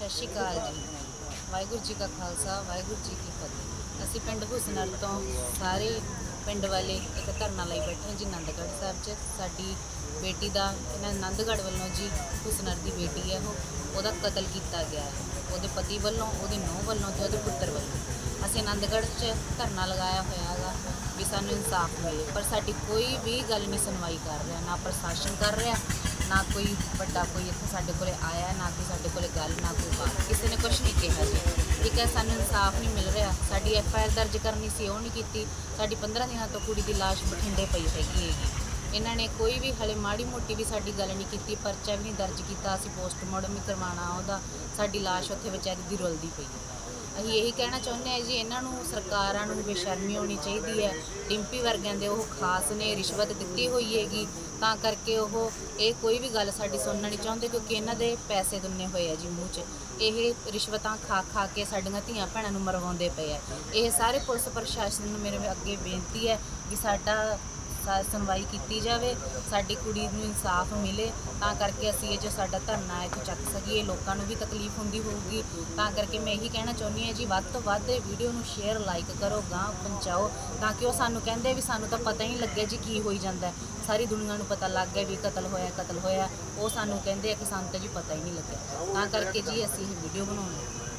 ਸਤਿ ਸ਼੍ਰੀ ਅਕਾਲ ਜੀ। ਵਾਹਿਗੁਰੂ ਜੀ ਕਾ ਖਾਲਸਾ, ਵਾਹਿਗੁਰੂ ਜੀ ਕੀ ਫਤਿਹ। ਅਸੀਂ ਪਿੰਡ ਹੁਸਨਰ ਤੋਂ ਸਾਰੇ ਪਿੰਡ ਵਾਲੇ ਇੱਕ ਧਰਨਾ ਲਈ ਬੈਠੇ ਹਾਂ ਜੀ, ਆਨੰਦਗੜ੍ਹ ਸਾਹਿਬ 'ਚ। ਸਾਡੀ ਬੇਟੀ ਦਾ, ਇਹਨਾਂ ਆਨੰਦਗੜ੍ਹ ਵੱਲੋਂ ਜੀ ਹੁਸਨਰ ਦੀ ਬੇਟੀ ਹੈ ਉਹ। ਉਹਦਾ ਕਤਲ ਕੀਤਾ ਗਿਆ ਹੈ। ਉਹਦੇ ਪਤੀ ਵੱਲੋਂ, ਉਹਦੀ ਨੂੰਹ ਵੱਲੋਂ ਤੇ ਉਹਦੇ ਪੁੱਤਰ ਵੱਲੋਂ। ਅਸੀਂ ਆਨੰਦਗੜ੍ਹ 'ਚ ਧਰਨਾ ਲਗਾਇਆ ਹੋਇਆ ਹੈਗਾ। ਵੀ ਸਾਨੂੰ ਇਨਸਾਫ ਮਿਲੇ, ਪਰ ਸਾਡੀ ਕੋਈ ਵੀ ਗੱਲ ਨਹੀਂ ਸੁਣਵਾਈ ਕਰ ਰਿਹਾ, ਨਾ ਪ੍ਰਸ਼ਾਸਨ ਕਰ ਰਿਹਾ, ਨਾ ਕੋਈ ਵੱਡਾ ਕੋਈ ਇੱਥੇ ਸਾਡੇ ਕੋਲੇ ਆਇਆ, ਨਾ ਕੋਈ ਸਾਡੇ ਕੋਲੇ ਗੱਲ, ਨਾ ਕੋਈ ਬਾਤ, ਕਿਸੇ ਨੇ ਕੁਝ ਨਹੀਂ ਕਿਹਾ ਜੀ। ਠੀਕ ਹੈ, ਸਾਨੂੰ ਇਨਸਾਫ ਨਹੀਂ ਮਿਲ ਰਿਹਾ, ਸਾਡੀ ਐਫ ਆਈ ਆਰ ਦਰਜ ਕਰਨੀ ਸੀ, ਉਹ ਨਹੀਂ ਕੀਤੀ, ਸਾਡੀ 15 ਦਿਨਾਂ ਤੋਂ ਕੁੜੀ ਦੀ ਲਾਸ਼ ਬਠਿੰਡੇ ਪਈ ਹੈਗੀ ਹੈਗੀ ਇਹਨਾਂ ਨੇ ਕੋਈ ਵੀ ਹਲੇ ਮਾੜੀ ਮੋਟੀ ਵੀ ਸਾਡੀ ਗੱਲ ਨਹੀਂ ਕੀਤੀ, ਪਰਚਾ ਵੀ ਨਹੀਂ ਦਰਜ ਕੀਤਾ, ਅਸੀਂ ਪੋਸਟਮਾਰਟਮ ਵੀ ਕਰਵਾਉਣਾ, ਉਹਦਾ ਸਾਡੀ ਲਾਸ਼ ਉੱਥੇ ਵਿਚਾਰੀ ਦੀ ਰੁਲਦੀ ਪਈ ਹੈ। ਅਸੀਂ ਇਹੀ ਕਹਿਣਾ ਚਾਹੁੰਦੇ ਹਾਂ ਜੀ, ਇਹਨਾਂ ਨੂੰ ਸਰਕਾਰਾਂ ਨੂੰ ਬੇਸ਼ਰਮੀ ਹੋਣੀ ਚਾਹੀਦੀ ਹੈ। ਡਿੰਪੀ ਵਰਗਿਆਂ ਦੇ ਉਹ ਖਾਸ ਨੇ, ਰਿਸ਼ਵਤ ਦਿੱਤੀ ਹੋਈ ਹੈਗੀ, ਤਾਂ ਕਰਕੇ ਉਹ ਇਹ ਕੋਈ ਵੀ ਗੱਲ ਸਾਡੀ ਸੁਣਨਾ ਨਹੀਂ ਚਾਹੁੰਦੇ, ਕਿਉਂਕਿ ਇਹਨਾਂ ਦੇ ਪੈਸੇ ਦੁੰਨੇ ਹੋਏ ਆ ਜੀ ਮੂੰਹ 'ਚ। ਇਹ ਰਿਸ਼ਵਤਾਂ ਖਾ ਖਾ ਕੇ ਸਾਡੀਆਂ ਧੀਆਂ ਭੈਣਾਂ ਨੂੰ ਮਰਵਾਉਂਦੇ ਪਏ ਆ। ਇਹ ਸਾਰੇ ਪੁਲਿਸ ਪ੍ਰਸ਼ਾਸਨ ਨੂੰ ਮੇਰੇ ਅੱਗੇ ਬੇਨਤੀ ਹੈ ਵੀ ਸਾਡਾ ਸਾ- ਸੁਣਵਾਈ ਕੀਤੀ ਜਾਵੇ, ਸਾਡੀ ਕੁੜੀ ਨੂੰ ਇਨਸਾਫ ਮਿਲੇ, ਤਾਂ ਕਰਕੇ ਅਸੀਂ ਇਹ ਜੋ ਸਾਡਾ ਧਰਨਾ ਹੈ ਇੱਥੇ ਚੱਕ ਸਕੀਏ ਲੋਕਾਂ ਨੂੰ ਵੀ ਤਕਲੀਫ ਹੁੰਦੀ ਹੋਊਗੀ। ਤਾਂ ਕਰਕੇ ਮੈਂ ਇਹੀ ਕਹਿਣਾ ਚਾਹੁੰਦੀ ਹਾਂ ਜੀ, ਵੱਧ ਤੋਂ ਵੱਧ ਇਹ ਵੀਡੀਓ ਨੂੰ ਸ਼ੇਅਰ ਲਾਈਕ ਕਰੋ ਗਾਂ ਪਹੁੰਚਾਓ, ਤਾਂ ਕਿ ਉਹ ਸਾਨੂੰ ਕਹਿੰਦੇ ਵੀ ਸਾਨੂੰ ਤਾਂ ਪਤਾ ਹੀ ਨਹੀਂ ਲੱਗਿਆ ਜੀ ਕੀ ਹੋਈ ਜਾਂਦਾ ਸਾਰੀ ਦੁਨੀਆ ਨੂੰ ਪਤਾ ਲੱਗ ਗਿਆ ਵੀ ਕਤਲ ਹੋਇਆ ਕਤਲ ਹੋਇਆ, ਉਹ ਸਾਨੂੰ ਕਹਿੰਦੇ ਆ ਕਿ ਸਾਨੂੰ ਤਾਂ ਜੀ ਪਤਾ ਹੀ ਨਹੀਂ ਲੱਗਿਆ। ਤਾਂ ਕਰਕੇ ਜੀ ਅਸੀਂ ਇਹ ਵੀਡੀਓ ਬਣਾਉਂਦੇ